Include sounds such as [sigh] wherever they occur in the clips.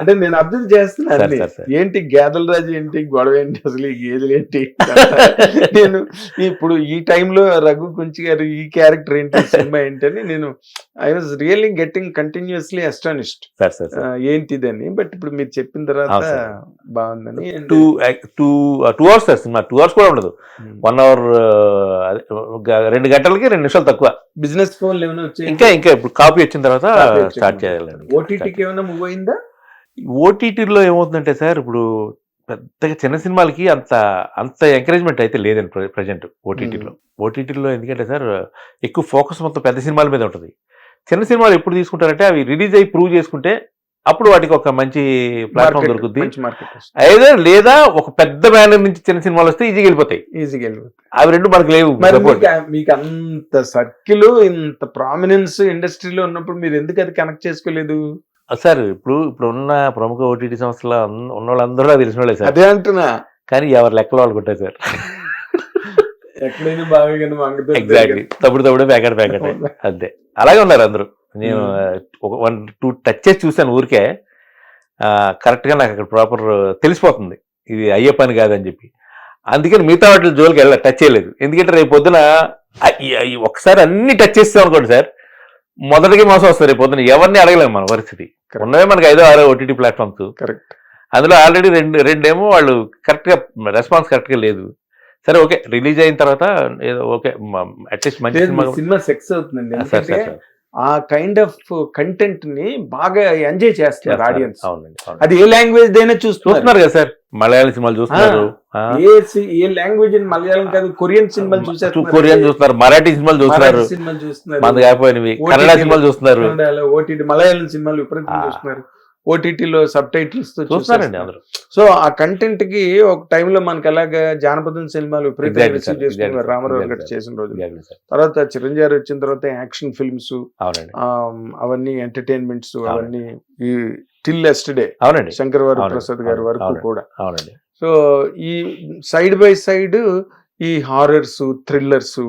అంటే నేను అబ్జర్వ్ చేస్తున్నాను. ఏంటి గేదెల రాజు ఏంటి గొడవ ఏంటి అసలు ఈ గేదెలు ఏంటి? [laughs] నేను ఇప్పుడు ఈ టైంలో రఘు కుంచి గారు ఈ క్యారెక్టర్ ఏంటి సినిమా ఏంటి అని నేను I was really getting continuously astonished sir ఏంటిదని. But ఇప్పుడు మీరు చెప్పిన తర్వాత. బాగుందని. Two two two hours sir cinema. Two hours కూడా ఉండదు. Hmm. వన్ అవర్ రెండు గంటలకి రెండు నిమిషాలు తక్కువ. బిజినెస్ ఫోన్లు ఏమైనా ఇంకా ఇంకా ఇప్పుడు కాపీ వచ్చిన తర్వాత. స్టార్ట్ చేయాలండి ఓటీటీకి ఏమైనా మూవ్ అయిందా? ఓటీటీలో ఏమవుతుందంటే సార్ ఇప్పుడు పెద్దగా చిన్న సినిమాలకి అంత అంత ఎంకరేజ్మెంట్ అయితే లేదండి ప్రజెంట్ ఓటీటీలో. ఓటీటీలో ఎందుకంటే సార్ ఎక్కువ ఫోకస్ మొత్తం పెద్ద సినిమాల మీద ఉంటుంది. చిన్న సినిమాలు ఎప్పుడు తీసుకుంటారంటే అవి రిలీజ్ అయ్యి ప్రూవ్ చేసుకుంటే అప్పుడు వాటికి ఒక మంచి ప్లాట్ఫామ్ దొరుకుద్ది. అయితే లేదా ఒక పెద్ద బ్యానర్ నుంచి చిన్న సినిమాలు వస్తే ఈజీగా వెళ్ళిపోతాయి. ఈజీగా వెళ్ళిపోతుంది అవి రెండు మనకు లేవు. మీకు అంత సర్కిల్ ఇంత ప్రామినెన్స్ ఇండస్ట్రీలో ఉన్నప్పుడు మీరు ఎందుకు అది కనెక్ట్ చేసుకోలేదు? సార్ ఇప్పుడు ఇప్పుడు ఉన్న ప్రముఖ ఓటీటీ సంస్థలో ఉన్న వాళ్ళందరూ నాకు తెలిసిన వాళ్ళే సార్. అదే అంటున్నా. కానీ ఎవరి లెక్కలో వాళ్ళు కొట్టారు సార్. ఎక్కడైనా బాగా ఎగ్జాక్ట్లీ [laughs] తప్పుడు తప్పుడు ప్యాకెట్ ప్యాకెట్. అంతే. అలాగే ఉన్నారు అందరూ. నేను. ఒక వన్ టూ టచ్ చేసి చూశాను ఊరికే. కరెక్ట్గా నాకు అక్కడ ప్రాపర్ తెలిసిపోతుంది. ఇది అయ్యే పని కాదని చెప్పి. అందుకని మిగతా వాటి జోలికి వెళ్ళ టచ్ చేయలేదు. ఎందుకంటే రేపు పొద్దున ఒకసారి అన్ని టచ్ చేస్తాం అనుకోండి సార్. మొదటికి మోసం వస్తుంది రేపు పొద్దున ఎవరిని అడగలేము మన పరిస్థితి. ఉన్నవే మనకి ఐదో ఆరో ఓటీటీ ప్లాట్ఫామ్స్. కరెక్ట్ అందులో ఆల్రెడీ రెండు రెండేమో వాళ్ళు కరెక్ట్గా రెస్పాన్స్ కరెక్ట్గా లేదు. సరే ఓకే. రిలీజ్ అయిన తర్వాత ఏదో ఓకే. అట్లీస్ట్ మంచి సినిమా సినిమా సెక్స్ అవుతుందండి. ఆ కైండ్ ఆఫ్ కంటెంట్ని బాగా ఎంజాయ్ చేస్తున్నారు ఆడియన్స్. అది ఏ లాంగ్వేజ్ అయినా చూస్తున్నారు కదా సార్? మలయాళం సినిమాలు చూస్తున్నారు. ఏ సి- ఏ లాంగ్వేజ్ మలయాళం కాదు కొరియన్ సినిమాలు చూ- చూసేస్తున్నారు. కొరియన్ చూస్తున్నారు. మరాఠీ సినిమాలు చూస్తున్నారు. మరాఠీ సినిమాలు చూస్తున్నారు. మంది కాకపోయినవి. కన్నడ సినిమాలు చూస్తున్నారు. ఓటీటీ మలయాళం సినిమాలు విపరీతంగా. చూస్తున్నారు. ఓటీటీలో సబ్ టైటిల్స్తో అందరూ. సో ఆ కంటెంట్కి ఒక టైంలో మనకి అలాగా జానపదం సినిమాలు విపరీతంగా రామారావు గారు. చేసిన రోజు. తర్వాత చిరంజీవి వచ్చిన తర్వాత యాక్షన్ ఫిల్మ్స్ అవన్నీ ఎంటర్టైన్మెంట్స్. అవన్నీ ఈ టిల్ ఎస్టర్డే అవునండి. శంకరవారి అవునండి, ప్రసాద్ గారి వరకు. కూడా. అవునండి. సో ఈ సైడ్ బై సైడ్ ఈ హారర్స్ థ్రిల్లర్స్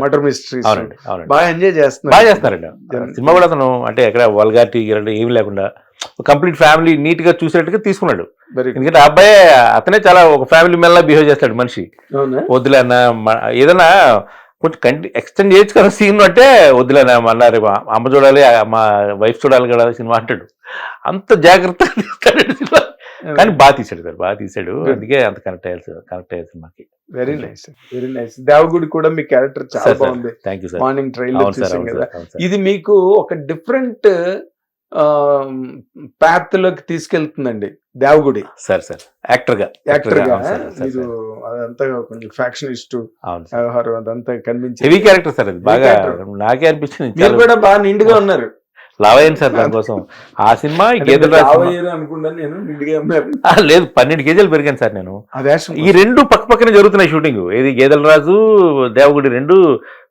మర్డర్ మిస్టరీస్ బాగా ఎంజాయ్ చేస్తున్నారు. బాగా చేస్తున్నారండి. సినిమా కూడా అతను అంటే ఎక్కడ వల్గారిటీ ఏమి లేకుండా కంప్లీట్ ఫ్యామిలీ నీట్గా చూసేట్టుగా తీసుకున్నాడు. ఎందుకంటే ఆ అబ్బాయి అతనే చాలా ఒక ఫ్యామిలీ మెల్లా బిహేవ్ చేస్తాడు మనిషి. అవునా? వద్దులే అన్న మ- ఏదైనా కొంచెం కంటి ఎక్స్టెండ్ చేయొచ్చు కదా సీన్ అంటే వద్దులే అన్న మళ్ళా అమ్మ చూడాలి మా వైఫ్ చూడాలి కదా సినిమా అంటాడు. అంత జాగ్రత్తగా తీస్తాడు కానీ బాగా తీసాడు సార్ బాగా తీసాడు. అందుకే అంత కనెక్ట్ అయ్యాలి కనెక్ట్ అయ్యాలి సినిమాకి very nice very nice Devagudi కూడా మీ క్యారెక్టర్ చాలా సార్, సార్. బాగుంది thank you sir morning sir అవును కదా. Sir sir. ఇది మీకు ఒక డిఫరెంట్ పాత్లోకి తీసుకెళ్తుందండి దేవగుడి. సార్ సార్ యాక్టర్గా. యాక్టర్గా. సార్, సార్, మీరు సార్. అదంతా కొంచెం ఫ్యాక్షనిస్ట్ సార్. వ్యవహారం అదంతా కనిపించి హెవీ క్యారెక్టర్ సార్ అది. బాగా. నాకే అనిపించింది. మీరు కూడా బాగా నిండుగా ఉన్నారు. లావయ్యాను సార్ దానికోసం ఆ సినిమా గేదెల రాజు లేదు పన్నెండు కేజీలు పెరిగాను సార్ నేను. ఈ రెండు పక్క పక్కనే జరుగుతున్నాయి షూటింగ్ ఏది గేదెల రాజు దేవగుడి రెండు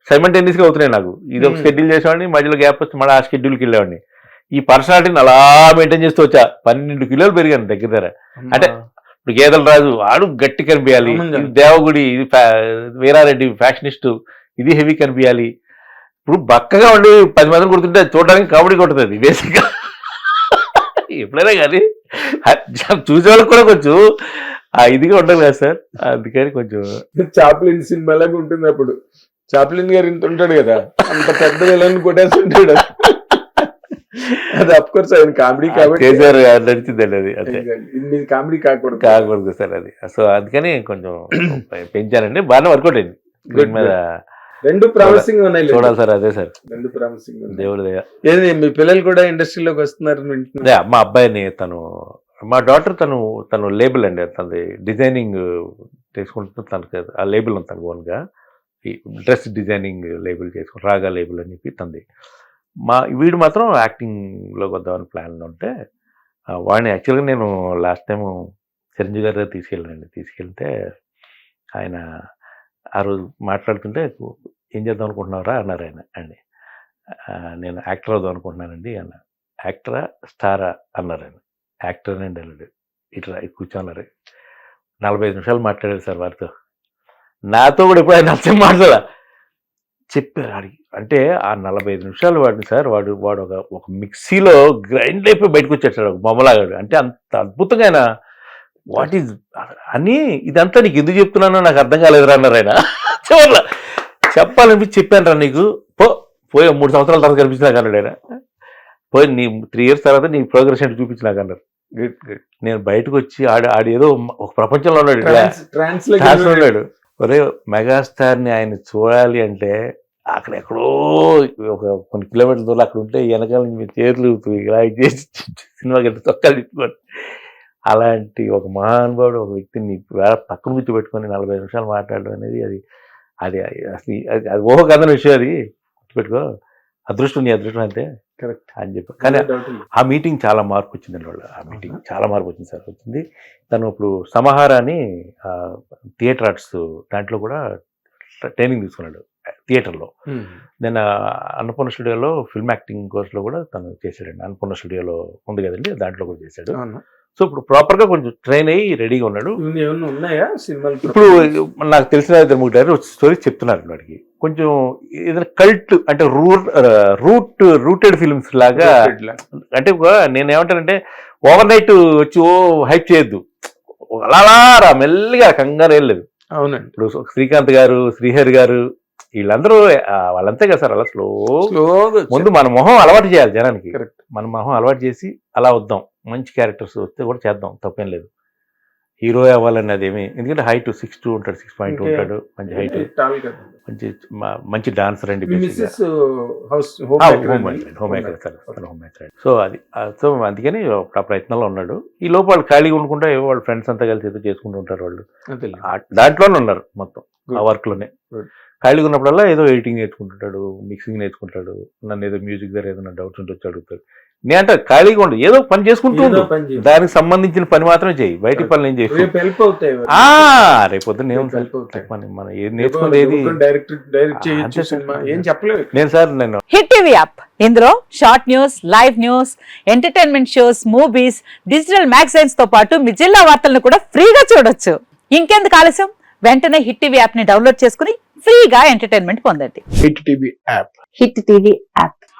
సైమంటేనియస్గా అవుతున్నాయి నాకు. ఇది ఒక. షెడ్యూల్ చేసేవాడిని మధ్యలో గ్యాప్ వస్తే మళ్ళీ ఆ షెడ్యూల్కి వెళ్ళేవాడిని. ఈ పర్సనాలిటీని అలా మెయింటైన్ చేస్తూ వచ్చా. పన్నెండు కిలోలు పెరిగాను దగ్గర దగ్గర. అంటే ఇప్పుడు గేదెల రాజు ఆడు గట్టి కనిపించాలి. ఇది దేవగుడి ఇది వీరారెడ్డి ఫ్యాషనిస్ట్ ఇది హెవీ కనిపించాలి ఇప్పుడు బక్కగా ఉండి పది మందిని కొడుతుంటే చూడడానికి కామెడీ కొడుతుంది బేసిక్గా ఎప్పుడైనా కానీ చూసే వాళ్ళకి కూడా కొంచెం ఆ ఇదిగా ఉండాలి కదా సార్. అందుకని కొంచెం. చాప్లిన్ సినిమాలాగా ఉంటుంది అప్పుడు. చాప్లిన్ గారు ఇంత ఉంటాడు కదా అంత పెద్ద విలన్ కొట్టేస్తుంటాడు. అది అఫ్ కోర్స్ ఆయన కామెడీ కాబట్టి చేశారు నడిచిందండి అది ఇది మీది కామెడీ కాకూడదు. కాకూడదు సార్ అది. సో అందుకని కొంచెం [clears throat] పెంచానండి. బాగానే వర్కౌట్ అయింది. స్క్రీన్ మీద రెండు ప్రామిసింగ్ ఉన్నాయి. చూడాలి సార్ అదే సార్. రెండు ప్రామిసింగ్ దేవుడి ఏది మీ పిల్లలు కూడా ఇండస్ట్రీలోకి వస్తున్నారు మా అబ్బాయిని తను మా డాటర్ తను తను లేబుల్ అండి తనది డిజైనింగ్ చేసుకుంటూ తనకి ఆ లేబుల్ ఉంది తనకు ఓన్గా. ఈ డ్రెస్ డిజైనింగ్ లేబుల్ చేసుకుంటూ రాగా లేబుల్ అని చెప్పి తంది మా వీడు మాత్రం యాక్టింగ్లోకి వద్దామని ప్లాన్ ఉంటే వాడిని యాక్చువల్గా నేను లాస్ట్ టైం చిరంజీవి గారి దగ్గర తీసుకెళ్ళానండి. తీసుకెళ్తే ఆయన ఆ రోజు మాట్లాడుతుంటే ఏం చేద్దాం అనుకుంటున్నారా అన్నారు ఆయన. అండి. నేను యాక్టర్ అవుదాం అనుకుంటున్నానండి అన్న. యాక్టరా? స్టారా? అన్నారు ఆయన. యాక్టర్ అండి వెళ్ళాడు ఇట్లా కూర్చోన్నారు. నలభై ఐదు నిమిషాలు మాట్లాడారు సార్ వారితో. నాతో కూడా ఇప్పుడు ఆయన నచ్చం మాట్లాడా చెప్పారు ఆడికి అంటే ఆ నలభై ఐదు నిమిషాలు వాడిని సార్ వాడు వాడు ఒక ఒక మిక్సీలో గ్రైండ్ అయిపోయి బయటకు వచ్చేసాడు ఒక బొమ్మలాగాడు. అంటే అంత అద్భుతంగా ఆయన. వాట్ ఈజ్ అని ఇదంతా నీకు ఎందుకు చెప్తున్నానో నాకు అర్థం కాలేదురా అన్నారు ఆయన. [laughs] చివరిలో. చెప్పాలనిపించి చెప్పాను రా నీకు. పో పోయి మూడు సంవత్సరాల తర్వాత కనిపించినాక అన్నాడు ఆయన. పోయి నీ త్రీ ఇయర్స్ తర్వాత నీ ప్రోగ్రెస్ ఏంటి చూపించినాక అన్నారు గుడ్ గుడ్. నేను బయటకు వచ్చి ఆడు ఆడు ఏదో ఒక ప్రపంచంలో ఉన్నాడు. ట్రాన్స్ ఉన్నాడు. ఒరే మెగాస్టార్ని ఆయన చూడాలి అంటే అక్కడ ఎక్కడో ఒక కొన్ని కిలోమీటర్ల దూరం అక్కడ ఉంటే వెనకాల మీరు చేతులు ఇలా చేసి సినిమాకి వెళ్తే చొక్కాలు తిప్పుకోండి అలాంటి ఒక మహానుభావుడు ఒక వ్యక్తిని వేళ పక్కన కూర్చోబెట్టుకొని నలభై నిమిషాలు మాట్లాడడం అనేది అది అది అసలు అది అది ఊహ కథన విషయం అది. గుర్తుపెట్టుకో. అదృష్టం నీ అదృష్టం అంతే. కరెక్ట్. అని చెప్పి. కానీ ఆ మీటింగ్ చాలా మార్పు వచ్చిందండి వాళ్ళు. ఆ మీటింగ్ చాలా మార్పు వచ్చింది సార్. వచ్చింది. తను ఇప్పుడు సమహార అని థియేటర్ ఆర్ట్స్ దాంట్లో కూడా ట్రైనింగ్ తీసుకున్నాడు. థియేటర్లో. నేను అన్నపూర్ణ స్టూడియోలో ఫిల్మ్ యాక్టింగ్ కోర్స్లో కూడా తను చేశాడండి. అన్నపూర్ణ స్టూడియోలో ఉంది కదండి. దాంట్లో కూడా చేశాడు. అవును. సో ఇప్పుడు ప్రాపర్గా కొంచెం ట్రైన్ అయ్యి రెడీగా ఉన్నాడు. ఉన్నాయా సినిమాలు ఇప్పుడు నాకు తెలిసిన ఇద్దరు ముగ్గురు డైరెక్టర్ స్టోరీ చెప్తున్నారు వాడికి. కొంచెం ఏదైనా కల్ట్ అంటే రూట్ రూట్ రూటెడ్ ఫిల్మ్స్ లాగా అంటే నేను ఏమంటానంటే ఓవర్ నైట్ వచ్చి ఓ హైప్ చేయొద్దు. అలా రా మెల్లిగా కంగారు ఏం లేదు. అవునండి. ఇప్పుడు శ్రీకాంత్ గారు శ్రీహరి గారు వీళ్ళందరూ వాళ్ళంతే కదా సార్ అలా స్లో ముందు మన మొహం అలవాటు చేయాలి జనానికి. కరెక్ట్ మన మొహం అలవాటు చేసి అలా వద్దాం. మంచి క్యారెక్టర్స్ వస్తే కూడా చేద్దాం తప్పేం లేదు. హీరో అవ్వాలని అదేమి ఎందుకంటే హైట్ సిక్స్ టూ ఉంటాడు సిక్స్ పాయింట్ Okay. ఉంటాడు మంచి హైట్. మంచి మంచి డాన్సర్ అండి హోమ్ మేకర్ మేకర్ సో అది సో అందుకని ఆ ప్రయత్నంలో ఉన్నాడు. ఈ లోపు వాళ్ళు ఖాళీగా ఉండకుండా ఏవో వాళ్ళ ఫ్రెండ్స్ అంతా కలిసి ఏదో చేసుకుంటూ ఉంటారు వాళ్ళు. దాంట్లోనే ఉన్నారు మొత్తం ఆ Good. వర్క్లోనే Good. ఖాళీగా ఉన్నప్పుడల్లా ఏదో ఎడిటింగ్ నేర్చుకుంటుంటాడు మిక్సింగ్ నేర్చుకుంటాడు నన్ను ఏదో మ్యూజిక్ దగ్గర ఏదైనా డౌట్స్ ఉంటే వచ్చి అడుగుతాడు. నేను అంటే ఖాళీగా ఉండదు ఏదో పని చేసుకుంటూ ఉండు. దానికి సంబంధించిన పని మాత్రం చేయి. బయటి పనులు ఏం చేయి రేపు పొద్దున్న. మనం ఏది? ఏది ఏం చెప్పలేవు నేను సార్ నేను హిట్ టీవీ యాప్. ఇందులో short news live news entertainment shows movies digital మ్యాగజైన్స్తో పాటు మీ జిల్లా వార్తలను కూడా ఫ్రీగా చూడొచ్చు. ఇంకెందుకు ఆలస్యం? వెంటనే హిట్ టీవీ యాప్ని డౌన్లోడ్ చేసుకుని ఫ్రీగా ఎంటర్టైన్మెంట్ పొందండి. Hit TV app. Hit TV app.